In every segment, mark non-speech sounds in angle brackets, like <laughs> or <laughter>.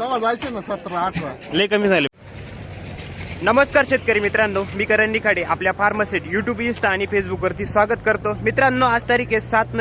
तेव्हा जायचे ना सतरा अठरा. लय कमी झाले. नमस्कार शेतकरी मित्रांनो मी करण निखाडे आपल्या फार्मसेट युट्यूब इन्स्टा आणि फेसबुकवरती स्वागत करतो. मित्रांनो आज तारीख आहे सात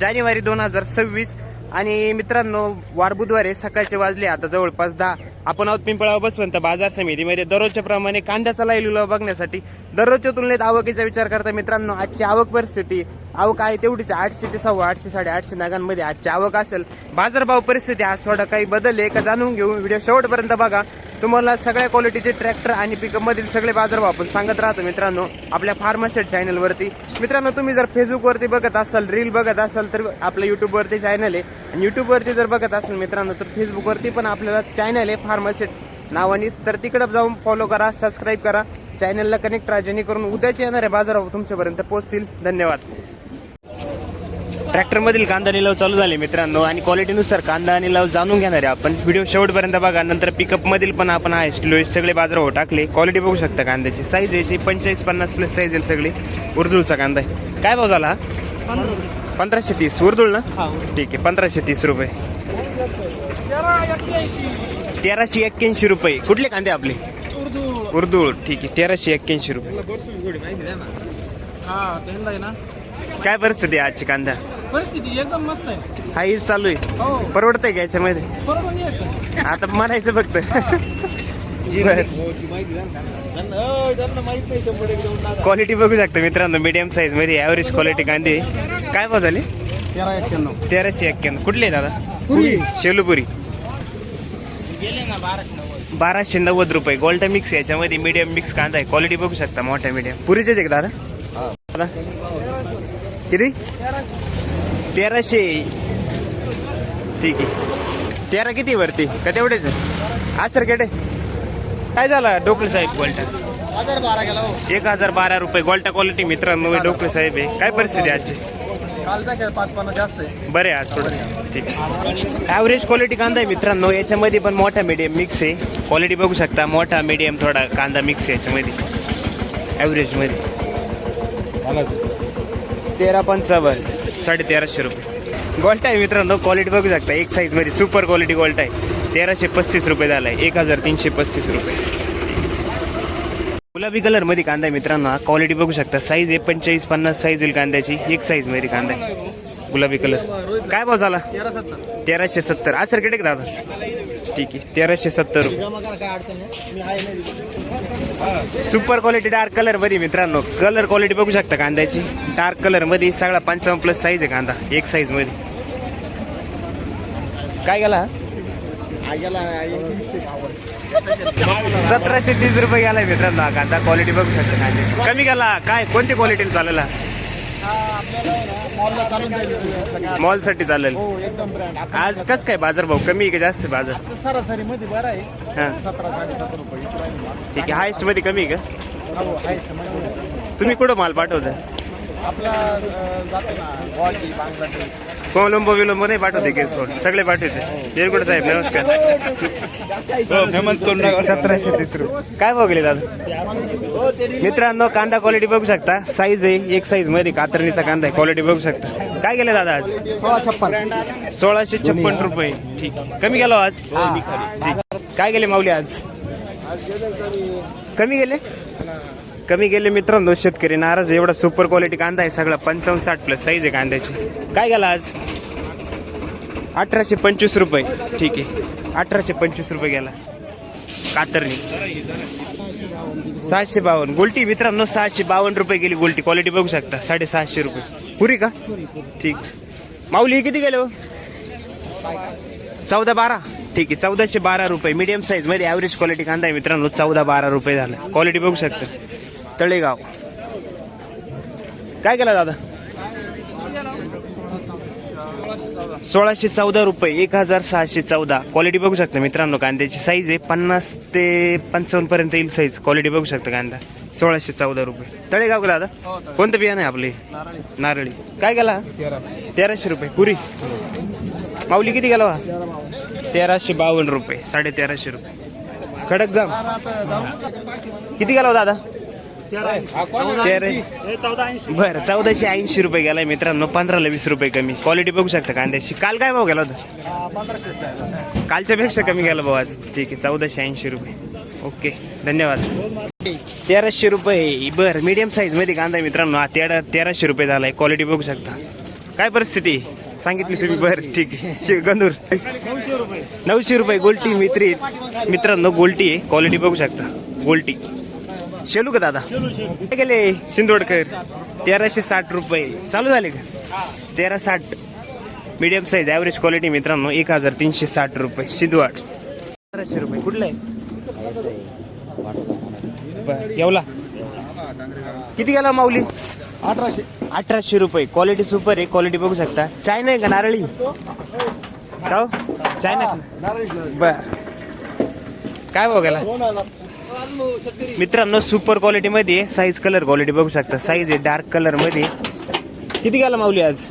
जानेवारी दोन हजार सव्वीस. आणि मित्रांनो वार बुधवारी सकाळचे वाजले आता जवळपास दहा. आपण आहोत पिंपळा बसवंत बाजार समितीमध्ये. दररोजच्या प्रमाणे कांद्याचा लाईलीला बघण्यासाठी दररोजच्या तुलनेत आवकीचा विचार करता मित्रांनो आजची आवक परिस्थिती आवक आहे तेवढीच आहे. आठशे ते सव्वा आठशे साडेआठशे नागांमध्ये आजची आवक असेल. बाजारभाव परिस्थिती आज थोडा काही बदल आहे का जाणून घेऊ. व्हिडिओ शेवटपर्यंत बघा. तुम्हाला सगळ्या क्वालिटीचे ट्रॅक्टर आणि पिकअपमधील सगळे बाजारभाव आपण सांगत राहतो मित्रांनो. आपल्या फार्मासेट चॅनलवरती मित्रांनो तुम्ही जर फेसबुकवरती बघत असाल रील बघत असाल तर आपलं यूट्यूबवरती चॅनल आहे. आणि यूट्यूबवरती जर बघत असाल मित्रांनो तर फेसबुकवरती पण आपल्याला चॅनल आहे फार्मासेट नावानेच तर तिकडे जाऊन फॉलो करा सबस्क्राईब करा. चॅनलला कनेक्ट राहा जेणेकरून उद्याचे येणारे बाजारभाव तुमच्यापर्यंत पोहोचतील. धन्यवाद. ट्रॅक्टर मधील कांदा निलाव चालू झाले मित्रांनो आणि क्वालिटीनुसार कांदा निलाव जाणून घेणार आहे आपण. व्हिडिओ शेवटपर्यंत बघा. नंतर पिकअप मधील पण आपण आहे. किलो सगळे बाजार हो टाकले. क्वालिटी बघू शकता कांद्याची. साईज याची पंचेचाळीस पन्नास प्लस साईज येईल सगळी उर्दूळचा कांदा आहे. काय भाव झाला? पंधराशे तीस. उर्दूळ ना? ठीक आहे. पंधराशे तीस रुपये. तेराशे एक्क्याऐंशी रुपये. कुठले कांदे आपले? उर्दूळ. ठीक आहे. तेराशे एक्क्याऐंशी रुपये. हा आहे काय परिस्थिती आहे आजची कांदा? परिस्थिती एकदम मस्त आहे. हा हीच चालू आहे. हो. परवडतंय का याच्यामध्ये? बरोबर यायचं. आता म्हणायचं फक्त. क्वालिटी <laughs> बघू शकता मित्रांनो मीडियम साईजमध्ये ऍव्हरेज क्वालिटी कांदे. काय भाव झाले? तेरा एक्क्याण्णव. तेराशे एक्क्याण्णव. कुठले आहे दादा? शेलूपुरी. गेले ना बाराशे नव्वद. बाराशे नव्वद रुपये. गोल्टा मिक्स याच्यामध्ये मीडियम मिक्स कांदा आहे. क्वालिटी बघू शकता मोठ्या मीडियम पुरीचेच आहे का दादा? दादा? किती? तेराशे. ठीक आहे. तेरा किती वरती? का तेवढेच हा सर केटे काय झाला डोकले साहेब गोल्टा? हजार बारा गेला हो एक हजार बारा रुपये. गोल्टा क्वालिटी मित्रांनो डोकले साहेब आहे. काय परिस्थिती आहे आजची? कालपेक्षा पाच पन्नास जास्त आहे. बरे आज थोडं. ठीक ॲव्हरेज क्वालिटी कांदा आहे मित्रांनो. याच्यामध्ये पण मोठा मीडियम मिक्स आहे. क्वालिटी बघू शकता. मोठा मीडियम थोडा कांदा मिक्स आहे याच्यामध्ये. ॲव्हरेजमध्ये तेरा पंचावन्न. साडे तेराशे रुपये. गोल्ट आहे मित्रांनो क्वालिटी बघू शकता. एक साईजमध्ये सुपर क्वालिटी गोल्ट आहे. तेराशे पस्तीस रुपये झाला आहे एक हजार तीनशे पस्तीस रुपये. गुलाबी कलरमध्ये कांदा आहे मित्रांनो. हा क्वालिटी बघू शकता. साईज आहे पंचेचाळीस पन्नास साईज होईल कांद्याची. एक साईजमध्ये कांदा आहे. गुलाबी कलर काय भाव झाला? तेराशे सत्तर. आज सर किती दादा? ठीक आहे. तेराशे सत्तर रुपये. सुपर क्वालिटी डार्क कलरमध्ये मित्रांनो. कलर क्वालिटी बघू शकता कांद्याची. डार्क कलरमध्ये सगळा पंचावन्न प्लस साईज आहे कांदा. एक साईजमध्ये. काय गेला? सतराशे तीस रुपये गेलाय मित्रांनो हा कांदा. क्वालिटी बघू शकता कांद्याची. कमी गेला काय? कोणती क्वालिटी चालला? मॉलला चालून जाईल मॉलसाठी चालेल. हो एकदम ब्रँड आज कस काय बाजार भाव कमी आहे का जास्त आहे बाजार सरासरी मध्ये बरं आहे. हा. सतरा साडेसतरा रुपये इथं राहील. ठीक आहे हायस्टमध्ये कमी आहे का? हो मध्ये तुम्ही कुठं माल पाठवता आपला अं, जातो ना गुवाहाटी बांगलादेश. कोलंबो विलंबो नाही पाठवते केस कोड सगळे पाठवते. जेरकुट साहेब नमस्कार. सतराशे तीस रुपये. काय गेले दादा? मित्रांनो कांदा क्वालिटी बघू शकता. साईज आहे एक साईजमध्ये कातरणीचा कांदा आहे. क्वालिटी बघू शकता. काय गेले दादा आज? सोळा छप्पन. सोळाशे छप्पन रुपये. ठीक. कमी गेलो आज. काय गेले माऊली आज? कमी गेले? कमी गेले मित्रांनो शेतकरी नाराज आहे. एवढा सुपर क्वालिटी कांदा आहे सगळा. पंचावन्न साठ प्लस साईज आहे कांद्याची. काय गेला आज? अठराशे पंचवीस रुपये. ठीक आहे. अठराशे पंचवीस रुपये गेला. कातरणी. सहाशे बावन्न. गोल्टी मित्रांनो सहाशे बावन्न रुपये गेली गोल्टी. क्वालिटी बघू शकता. साडेसहाशे रुपये. पुरी का? ठीक. माऊली हे किती गेलो हो? चौदा बारा. ठीक आहे. चौदाशे बारा रुपये. मीडियम साईजमध्ये ॲव्हरेज क्वालिटी कांदा आहे मित्रांनो. चौदा बारा रुपये झाला. क्वालिटी बघू शकता. तळेगाव. काय केला दादा? सोळाशे चौदा रुपये एक हजार सहाशे चौदा. क्वालिटी बघू शकता मित्रांनो कांद्याची साईज आहे पन्नास ते पंचावन्न पर्यंत येईल साईज क्वालिटी बघू शकता कांदा. सोळाशे चौदा रुपये. तळेगाव का दादा? कोणतं बियाणं आहे आपले नारळी. काय गेला तेराशे रुपये. पुरी. माऊली किती गेला तेराशे बावन्न रुपये. साडे तेराशे रुपये. खडक जाम किती गेला हो दादा? बरं चौदाशे ऐंशी रुपये गेलाय मित्रांनो पंधराला वीस रुपये कमी. क्वालिटी बघू शकता कांद्याची काल काय भाव गेला होता? कालच्या पेक्षा कमी गेला भाऊ आज. ठीक आहे चौदाशे ऐंशी रुपये. ओके धन्यवाद. तेराशे रुपये. बर मीडियम साईजमध्ये कांदा मित्रांनो. हा तेरा तेराशे रुपये झालाय. क्वालिटी बघू शकता. काय परिस्थिती? सांगितली तुम्ही. बर ठीक आहे. शे- गंधूर. नऊशे रुपये. गोल्टी मित्री. मित्रांनो गोल्टी आहे. क्वालिटी बघू शकता. गोल्टी शेलू का दादा? काय गेले शिंदोडकर. तेराशे साठ रुपये. चालू झाले का? तेरा साठ. मीडियम साईज ॲव्हरेज क्वालिटी मित्रांनो एक हजार तीनशे साठ रुपये. सिद्धवाड. तेराशे रुपये. कुठलं आहे? येवला. किती गेला माऊली? अठराशे. अठराशे रुपये. क्वालिटी सुपर आहे क्वालिटी बघू शकता. चाय नाही का नारळी? का? हो? चाय नाही बर. काय भाव गेला? मित्रांनो सुपर क्वालिटी मध्ये साईज कलर क्वालिटी बघू शकता. साईज आहे डार्क कलरमध्ये. किती गेला माऊली आज?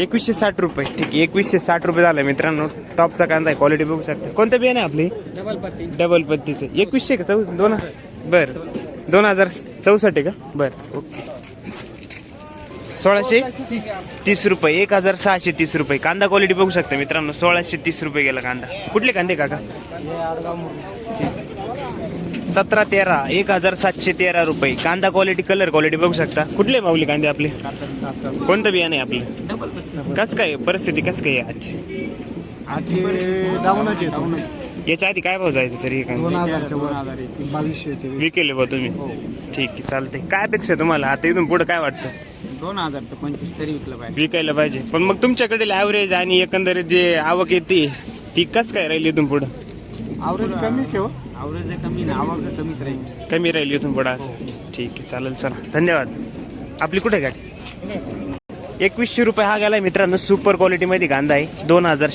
एकवीसशे साठ रुपये. ठीक आहे एकवीसशे साठ रुपये झालं मित्रांनो. टॉपचा कांदा आहे क्वालिटी बघू शकता. कोणतं बियाणं आहे आपली? डबल पत्ती पत्तीचं. एकवीसशे का? चौ दोन बर. दोन हजार चौसष्ट आहे का? बर ओके. सोळाशे तीस रुपये एक हजार सहाशे तीस रुपये. कांदा क्वालिटी बघू शकता मित्रांनो सोळाशे तीस रुपये गेला कांदा. कुठले कांदे काका? सतरा तेरा एक हजार सातशे तेरा रुपये. कांदा क्वालिटी कलर क्वालिटी बघू शकता. कुठले माऊली कांदे आपले? कोणतं बियाणं आपलं? कसं काय परिस्थिती कसं काय आजची? याच्या आधी काय भाव जायचं तरी हे? दोन हजारच्या बावीसशे विकेले बा तुम्ही. ठीक आहे चालतंय. काय अपेक्षा तुम्हाला? आता इथून पुढे काय वाटतं? दोन हजार तर पंचवीस तरी विकलं पाहिजे. विकायला पाहिजे. पण मग तुमच्याकडे ॲव्हरेज आणि एकंदरीत जे आवक येते ती कस काय राहील इथून पुढं? अवरेज कमीच आहे हो. आवरेज कमी ना आवक कमीच राहील. कमी राहील इथून पुढं असं. ठीक आहे चालेल चला. धन्यवाद. आपली कुठे गाडी? एकवीसशे रुपये हा गेलाय मित्रांनो सुपर क्वालिटीमध्ये कांदा आहे. दोन हजार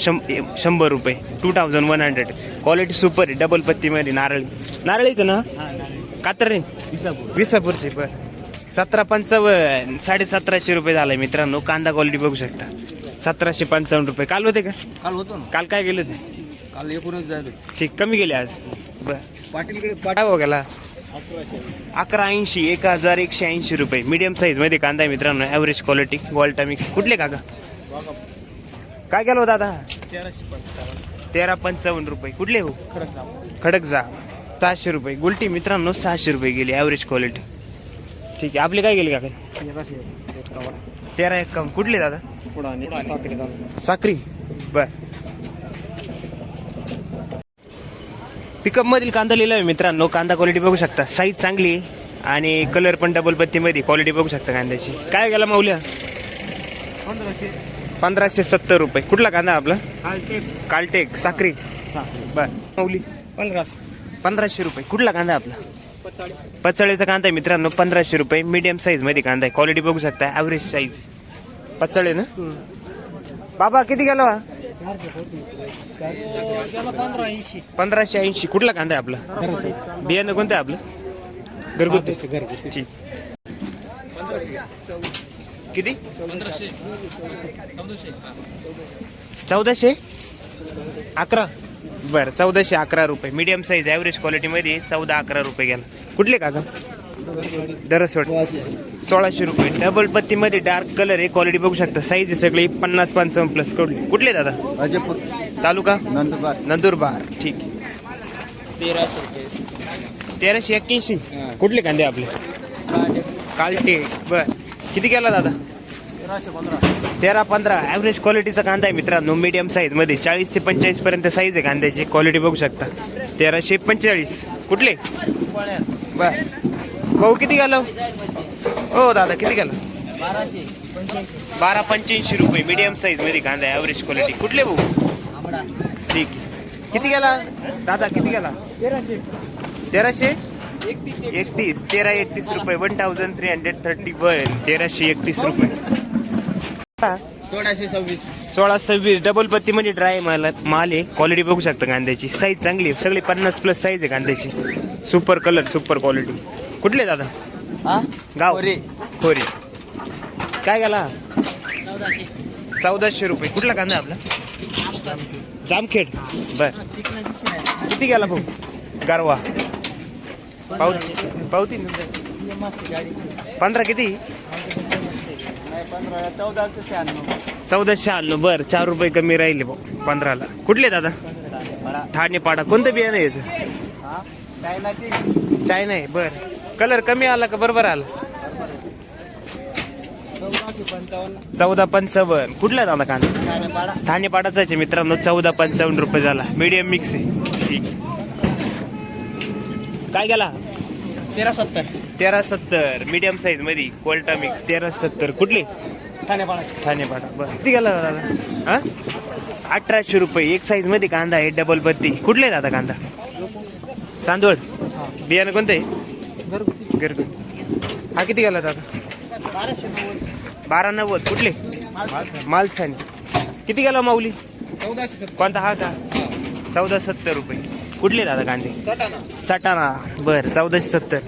शंभर रुपये. Two thousand one hundred quality super आहे डबल पत्तीमध्ये नारळी. नारळीचं ना? कातर विसापूरचे बर. सतरा पंचावन्न साडे सतराशे रुपये झालाय मित्रांनो. कांदा क्वालिटी बघू शकता. सतराशे पंचावन्न रुपये. काल होते का? काल होतो ना. काल काय गेले होते? काल एकूणच झालं. ठीक कमी गेले आज. बर. पाटीलकडे काय भाव गेला अकरा ऐंशी एक हजार एकशे ऐंशी रुपये. मीडियम साईजमध्ये कांदा आहे मित्रांनो. ॲव्हरेज क्वालिटी वॉल्टा मिक्स कुठले काका? काय गेलो दादा? तेरा पंचावन्न रुपये. कुठले हो? खडक जा सहाशे रुपये. गुलटी मित्रांनो सहाशे रुपये गेली. ॲव्हरेज क्वालिटी ठीक आहे. आपले काय गेले काका? तेरा एक कम कुठले दादा? साखरी. बर. पिकअप मधील कांदा लिहिला आहे मित्रांनो. कांदा क्वालिटी बघू शकता. साईज चांगली आहे. आणि कलर पण डबल पत्तीमध्ये क्वालिटी बघू शकता कांद्याची. काय गेला माऊल्या पंधराशे. पंधराशे सत्तर रुपये. कुठला कांदा आपला? कालटेक. साखरी. बर. माऊली पंधराशे पंधराशे रुपये. कुठला कांदा आपला? पचाळीचा कांदा आहे मित्रांनो पंधराशे रुपये. मीडियम साईजमध्ये कांदा आहे. क्वालिटी बघू शकता ॲव्हरेज साईज पचाळे ना? बाबा किती गेला पंधरा ऐंशी पंधराशे ऐंशी. कुठला कांदा आहे आपला? बियाणं कोणतं आहे आपलं? घरगुती. ठीक. किती? चौदाशे? चौदाशे अकरा. बरं चौदाशे अकरा रुपये. मीडियम साईज ॲव्हरेज क्वालिटीमध्ये चौदा अकरा रुपये गेला. कुठले काका? दरसवड. सोळाशे रुपये. डबल पत्तीमध्ये डार्क कलर आहे. क्वालिटी बघू शकता. साईज आहे सगळी. पन्नास पंचावन्न प्लस कुठले कुठले दादा? अजयपूर. तालुका? नंदुरबार. नंदुरबार. ठीक आहे. तेराशे रुपये. तेराशे एक्क्याऐंशी? कुठले कांदे आपले? कालटे. बर. किती गेला दादा? तेराशे पंधरा. तेरा पंधरा. ॲव्हरेज क्वालिटीचा कांदा आहे मित्रांनो. मीडियम साईजमध्ये. चाळीस ते पंचेचाळीस पर्यंत साईज आहे कांद्याची. क्वालिटी बघू शकता. तेराशे पंचेचाळीस. कुठले? बर. भाऊ किती घालव हो दादा किती घालव बाराशे बारा पंच्याऐंशी रुपये मीडियम साईजमध्ये कांदा आहे ॲव्हरेज क्वालिटी कुठले भाऊ? ठीक आहे. किती गेला? दादा किती गेला? तेराशे? एकतीस. एकतीस तेरा एकतीस रुपये. One thousand three hundred thirty one तेराशे एकतीस रुपये. सोळाशे सव्वीस. सोळा सव्वीस. डबल पत्ती म्हणजे ड्राय माल माल आहे. क्वालिटी बघू शकता कांद्याची. साईज चांगली आहे. सगळी पन्नास प्लस साईज आहे कांद्याची. सुपर कलर सुपर क्वालिटी कुठले दादा? हा? गाव? खोरे. खोरी. काय गेला चौदाशे. रुपये. कुठला कांदा आपला? जामखेड. बर. किती गेला भाऊ? गारवा. पावती. पावती पंधरा किती? चौदाशे शहाण्णव. चौदाशे शहाण्णव बर चार रुपये कमी राहिले भाऊ पंधराला. कुठले दादा? ठाणे पाडा कोणतं बियाणं आहे चायना आहे. बर. कलर कमी आला का बरोबर आला? चौदा पंचावन्न. कुठला दादा कांदा? ठाणे पाडाचा आहे मित्रांनो. चौदा पंचावन्न रुपये झाला. मीडियम मिक्स आहे. ठीक काय गेला तेरा सत्तर. तेरा सत्तर मीडियम साईजमध्ये कोल्टा मिक्स तेरा सत्तर. कुठली? ठाणेपाडा. ठाणे पाडा बरं. किती गेला दादा? हा? अठराशे रुपये. एक साईजमध्ये कांदा आहे डबल बत्ती. कुठले दादा कांदा? चांदवड. बियाणं कोणतं आहे? घरगुती. हा किती गेला दादा? बाराशे नव्वद. बारा नव्वद. कुठले? मालसानी. किती गेला माऊली? कोणता? हा का? चौदा सत्तर रुपये. कुठले दादा कांदे सटाणा. बर चौदाशे सत्तर.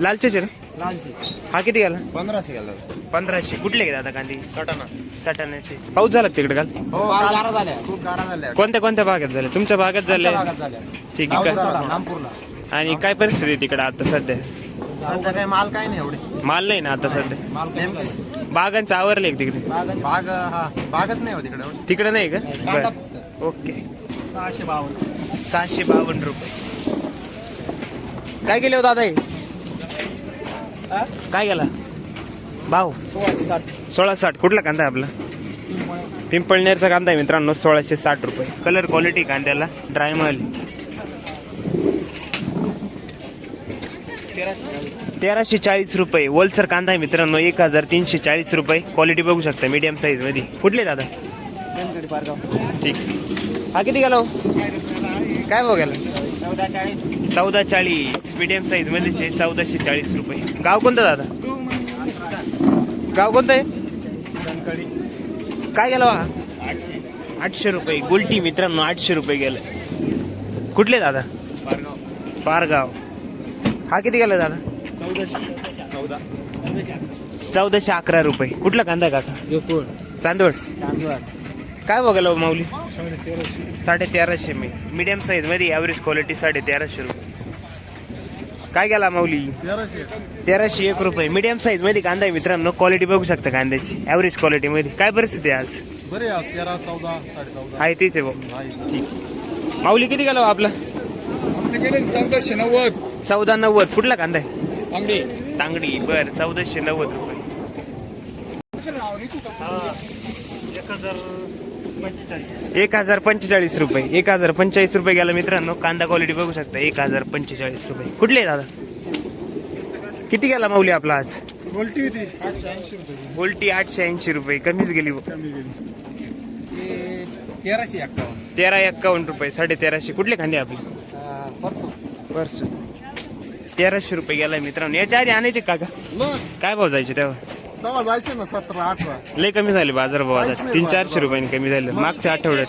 लालचेच आहे ना? लालची. हा किती गेला? पंधराशे गेला. पंधराशे. कुठले गे दादा कांदे सटाणा. सटाण्याचे. पाऊस झाला का तिकडे काल? हो गारा झाल्या. खूप गारा झाल्या. कोणत्या कोणत्या भागात झाले? तुमच्या भागात झाले? ठीक आहे का? आणि काय परिस्थिती आहे तिकडे आता सध्या? सध्या काही माल काही नाही एवढे. माल नाही ना आता सध्या? माल बागांचं आवरले तिकडे? बाग हा. बागच नाही हो तिकडे. तिकडे नाही का? ओके. सहाशे बावन्न. सहाशे बावन्न रुपये. काय गेले हो दादा हे? काय गेला भाव? साठ. सोळा साठ. कुठला कांदा आहे आपला? पिंपळनेरचा कांदा आहे मित्रांनो सोळाशे साठ रुपये. कलर क्वालिटी कांद्याला ड्राय माल तेराशे चाळीस रुपये. होलसर कांदा आहे मित्रांनो एक हजार तीनशे चाळीस रुपये. क्वालिटी बघू शकता मीडियम साईजमध्ये कुठले दादा? ठीक. हा किती गेला हो? काय भाव गेला चौदा चाळीस चौदा चाळीस मीडियम साईजमध्ये चौदाशे चाळीस रुपये. गाव कोणतं दादा? गाव कोणतं आहे? काय गेला वा आठशे रुपये. गुलटी मित्रांनो आठशे रुपये गेलं. कुठले दादा? पारगाव. हा किती गेला दादा? चौदा चौदाशे अकरा रुपये. कुठला कांदा काका? चांदोड काय बघायला हो माऊली? साडे तेराशे मी. मीडियम साईजमध्ये ॲव्हरेज क्वालिटी साडे तेराशे रुपये. काय गेला माऊली? तेराशे एक. रुपये. मीडियम साईजमध्ये कांदा आहे मित्रांनो. क्वालिटी बघू शकता कांद्याची. ॲव्हरेज क्वालिटी मध्ये. काय परिस्थिती आहे आज? बरे तेरा चौदा साडे चौदा आहे तीच आहे भाऊ ठीक. माऊली किती गेला हो आपला? चौदाशे नव्वद. चौदा नव्वद. कुठला कांदा आहे? अंगडी तांगडी. बर चौदाशे नव्वद रुपये. एक हजार पंचेचाळीस. रुपये. एक हजार पंचेचाळीस रुपये गेला मित्रांनो. कांदा क्वालिटी बघू शकता. एक हजार पंचेचाळीस रुपये. कुठले दादा? किती गेला माऊली आपला आज? गोल्टी होती. आठशे ऐंशी रुपये उलटी आठशे ऐंशी रुपये. कमीच गेली गेली. तेराशे अठ्ठावन्न तेरा एक्कावन्न रुपये. साडे तेराशे. कुठले कांदे आपले? वर्ष तेराशे रुपये गेलाय मित्रांनो. याच्या आधी आणायचे का का? मग. काय भाव जायचे तेव्हा? तेव्हा जायचे ना सतरा अठरा. लय कमी झाले बाजार भाव आता. तीन चारशे रुपयांनी कमी झाले. मागच्या आठवड्यात.